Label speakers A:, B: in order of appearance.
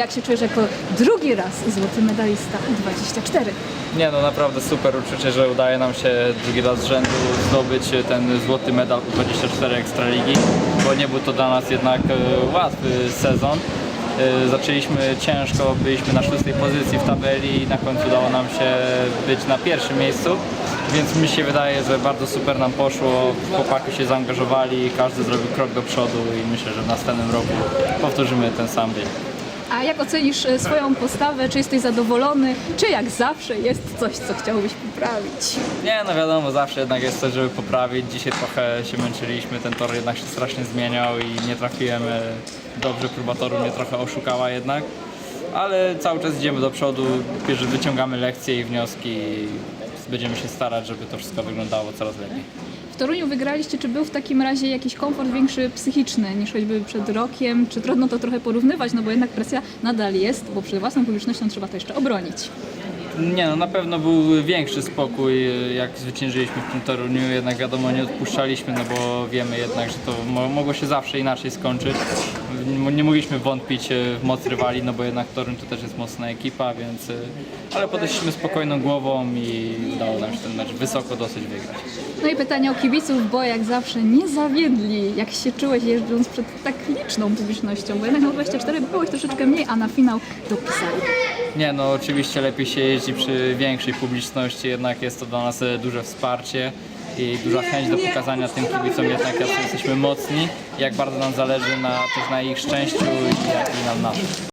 A: jak się czujesz jako drugi raz złoty medalista U24?
B: Nie no, naprawdę super uczucie, że udaje nam się drugi raz z rzędu zdobyć ten złoty medal U24 Ekstraligi, bo nie był to dla nas jednak e, łatwy sezon. E, Zaczęliśmy ciężko, byliśmy na szóstej pozycji w tabeli i na końcu udało nam się być na pierwszym miejscu, więc mi się wydaje, że bardzo super nam poszło, chłopaki się zaangażowali, każdy zrobił krok do przodu i myślę, że w następnym roku powtórzymy ten sam bieg.
A: A jak ocenisz e, swoją postawę? Czy jesteś zadowolony? Czy jak zawsze jest coś, co chciałbyś poprawić?
B: Nie, no wiadomo, zawsze jednak jest coś, żeby poprawić. Dzisiaj trochę się męczyliśmy, ten tor jednak się strasznie zmieniał i nie trafiłem e, dobrze, próba mnie trochę oszukała jednak. Ale cały czas idziemy do przodu, wyciągamy lekcje i wnioski i będziemy się starać, żeby to wszystko wyglądało coraz lepiej.
A: Toruniu wygraliście, czy był w takim razie jakiś komfort większy psychiczny niż choćby przed rokiem? Czy trudno to trochę porównywać, no bo jednak presja nadal jest, bo przed własną publicznością trzeba to jeszcze obronić.
B: Nie no, na pewno był większy spokój, jak zwyciężyliśmy w tym Toruniu, jednak wiadomo nie odpuszczaliśmy, no bo wiemy jednak, że to mo- mogło się zawsze inaczej skończyć. Nie- mogliśmy wątpić e, w moc rywali, no bo jednak Toruń to też jest mocna ekipa, więc... e, Ale podeszliśmy spokojną głową i udało nam się ten mecz wysoko dosyć wygrać.
A: No i pytanie o kibiców, bo jak zawsze nie zawiedli. Jak się czułeś jeżdżąc przed tak liczną publicznością? Bo jednak na 24 byłeś troszeczkę mniej, a na finał dopisali.
B: Nie no, oczywiście lepiej się jeździ przy większej publiczności, jednak jest to dla nas e, duże wsparcie i duża chęć do pokazania tym kibicom jednak jak jesteśmy mocni, jak bardzo nam zależy na, też na ich szczęściu i jak i nam na tym.